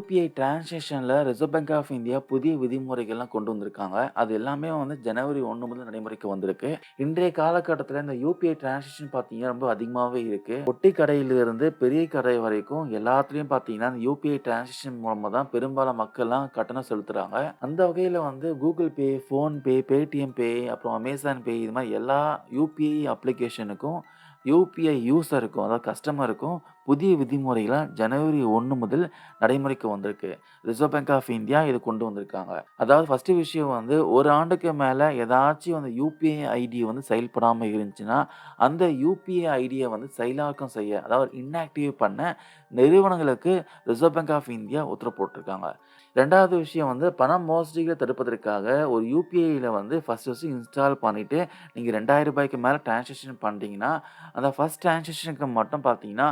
UPI டிரான்சாக்ஷனில் reserve bank of India புதிய விதிமுறைகள்லாம் கொண்டு வந்திருக்காங்க. அது எல்லாமே வந்து ஜனவரி ஒன்று முதல் நடைமுறைக்கு வந்திருக்கு. இன்றைய காலகட்டத்தில் இந்த யூபிஐ டிரான்சாக்ஷன் பார்த்தீங்கன்னா ரொம்ப அதிகமாகவே இருக்கு. ஒட்டி கடையிலிருந்து பெரிய கடை வரைக்கும் எல்லாத்துலேயும் பார்த்தீங்கன்னா இந்த யூபிஐ டிரான்சாக்ஷன் மூலமாக தான் பெரும்பாலும் மக்கள்லாம் கட்டணம் செலுத்துகிறாங்க அந்த வகையில் வந்து Google Pay PhonePe Paytm Pay அப்புறம் அமேசான் பே இது மாதிரி எல்லா யூபிஐ அப்ளிகேஷனுக்கும் யூபிஐ யூஸருக்கும் அதாவது கஸ்டமருக்கும் புதிய விதிமுறைகளாக ஜனவரி ஒன்று முதல் நடைமுறைக்கு வந்திருக்கு. ரிசர்வ் பேங்க் ஆஃப் இந்தியா இது கொண்டு வந்திருக்காங்க. அதாவது ஃபஸ்ட்டு விஷயம் வந்து ஒரு ஆண்டுக்கு மேலே ஏதாச்சும் அந்த யூபிஐ ஐடி வந்து செயல்படாமல் இருந்துச்சுன்னா அந்த யூபிஐ ஐடியை வந்து செயலாக்கம் செய்ய அதாவது இன்ஆக்டிவ் பண்ண நிறுவனங்களுக்கு ரிசர்வ் பேங்க் ஆஃப் இந்தியா உத்தரவு போட்டிருக்காங்க ரெண்டாவது விஷயம் வந்து பண மோசடிகளை தடுப்பதற்காக ஒரு யூபிஐயில் வந்து ஃபஸ்ட் ஃபஸ்ட்டு இன்ஸ்டால் பண்ணிவிட்டு நீங்கள் ரெண்டாயிரம் ரூபாய்க்கு மேலே டிரான்சாக்ஷன் பண்ணிட்டீங்கன்னா அந்த ஃபஸ்ட் டிரான்சாக்ஷனுக்கு மட்டும் பார்த்தீங்கன்னா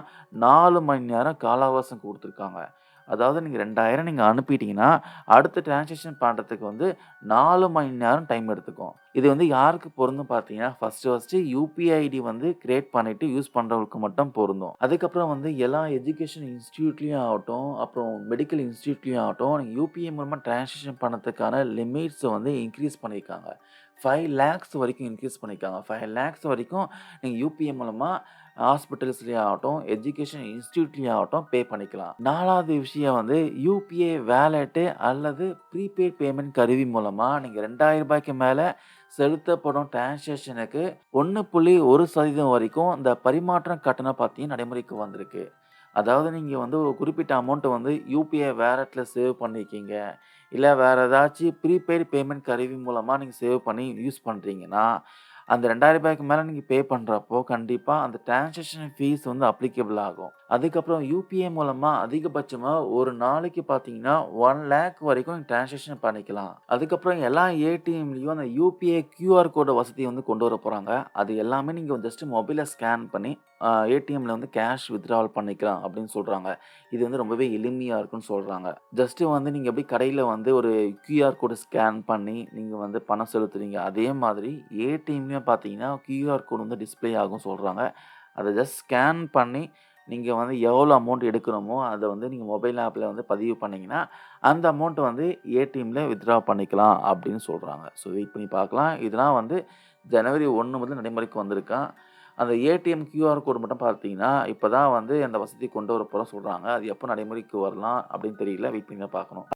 நாலு மணி நேரம் காலாவாசம் கொடுத்துருக்காங்க. அதாவது நீங்கள் ரெண்டாயிரம் நீங்கள் அனுப்பிட்டீங்கன்னா அடுத்த டிரான்சாக்ஷன் பண்ணுறதுக்கு வந்து நாலு மணி நேரம் டைம் எடுத்துக்கும். இது வந்து யாருக்கு பொருந்தும் பார்த்தீங்கன்னா ஃபஸ்ட்டு ஃபஸ்ட்டு யூபிஐ ஐடி வந்து கிரியேட் பண்ணிவிட்டு யூஸ் பண்ணுறவங்களுக்கு மட்டும் பொருந்தும். அதுக்கப்புறம் வந்து எல்லா எஜுகேஷன் இன்ஸ்டியூட்லேயும் ஆகட்டும் அப்புறம் மெடிக்கல் இன்ஸ்டியூட்லேயும் ஆகட்டும் நீங்கள் யூபிஐ மூலமாக டிரான்சாக்ஷன் பண்ணதுக்கான லிமிட்ஸை வந்து இன்க்ரீஸ் பண்ணியிருக்காங்க. ஃபைவ் லேக்ஸ் வரைக்கும் இன்க்ரீஸ் பண்ணியிருக்காங்க. ஃபைவ் லேக்ஸ் வரைக்கும் நீங்கள் யூபிஐ மூலமாக ஹாஸ்பிட்டல்ஸ்லேயே ஆகட்டும் எஜுகேஷன் இன்ஸ்டியூட்லேயே ஆகட்டும் பே பண்ணிக்கலாம். நாலாவது விஷயம் வந்து யூபிஐ வேலெட்டு அல்லது ப்ரீபெய்ட் பேமெண்ட் கருவி மூலமாக நீங்கள் ரெண்டாயிரம் ரூபாய்க்கு மேலே செலுத்தப்படும் டிரான்சாக்ஷனுக்கு ஒன்று புள்ளி ஒரு சதவீதம் வரைக்கும் இந்த பரிமாற்றம் கட்டணம் பார்த்தீங்கன்னா நடைமுறைக்கு வந்திருக்கு. அதாவது நீங்கள் வந்து ஒரு குறிப்பிட்ட அமௌண்ட்டை வந்து யூபிஐ வேலெட்டில் சேவ் பண்ணியிருக்கீங்க இல்லை வேறு ஏதாச்சும் ப்ரீபெய்டு பேமெண்ட் கருவி மூலமாக நீங்கள் சேவ் பண்ணி யூஸ் பண்ணுறீங்கன்னா அந்த ரெண்டாயிரம் ரூபாய்க்கு மேலே நீங்கள் பே பண்ணுறப்போ கண்டிப்பாக அந்த டிரான்சாக்ஷன் ஃபீஸ் வந்து அப்ளிகபிள் ஆகும். அதுக்கப்புறம் யூபிஐ மூலமாக அதிகபட்சமாக ஒரு நாளைக்கு பார்த்தீங்கன்னா ஒன் லேக் வரைக்கும் டிரான்சாக்ஷன் பண்ணிக்கலாம். அதுக்கப்புறம் எல்லா ஏடிஎம்லேயும் அந்த யூபிஐ கியூஆர் கோடு வசதி வந்து கொண்டு வர போகிறாங்க அது எல்லாமே நீங்கள் ஜஸ்ட் மொபைலை ஸ்கேன் பண்ணி ஏடிஎம்மில் வந்து கேஷ் வித்ட்ராவல் பண்ணிக்கலாம் அப்படின்னு சொல்கிறாங்க இது வந்து ரொம்பவே எளிமையாக இருக்குன்னு சொல்கிறாங்க ஜஸ்ட்டு வந்து நீங்கள் எப்படி கடையில் வந்து ஒரு கியூஆர் கோடு ஸ்கேன் பண்ணி நீங்கள் வந்து பணம் செலுத்துறீங்க அதே மாதிரி ஏடிஎம்லேயும் பார்த்தீங்கன்னா கியூஆர் கோடு வந்து டிஸ்ப்ளே ஆகும் சொல்கிறாங்க அதை ஜஸ்ட் ஸ்கேன் பண்ணி நீங்கள் வந்து எவ்வளோ அமௌண்ட் எடுக்கணுமோ அதை வந்து நீங்கள் மொபைல் ஆப்பில் வந்து பதிவு பண்ணிங்கன்னா அந்த அமௌண்ட்டை வந்து ஏடிஎம்மில் வித்ட்ரா பண்ணிக்கலாம் அப்படின்னு சொல்கிறாங்க ஸோ வெயிட் பண்ணி பார்க்கலாம். இதெல்லாம் வந்து ஜனவரி ஒன்று முதல் நடைமுறைக்கு வந்திருக்கான் அந்த ஏடிஎம் கியூஆர் கோடு மட்டும் பார்த்தீங்கன்னா இப்போ தான் வந்து அந்த வசதி கொண்டு வர போகிறோம் சொல்கிறாங்க அது எப்போ நடைமுறைக்கு வரலாம் அப்படின்னு தெரியல. வெயிட் பண்ணி தான் பார்க்கணும்.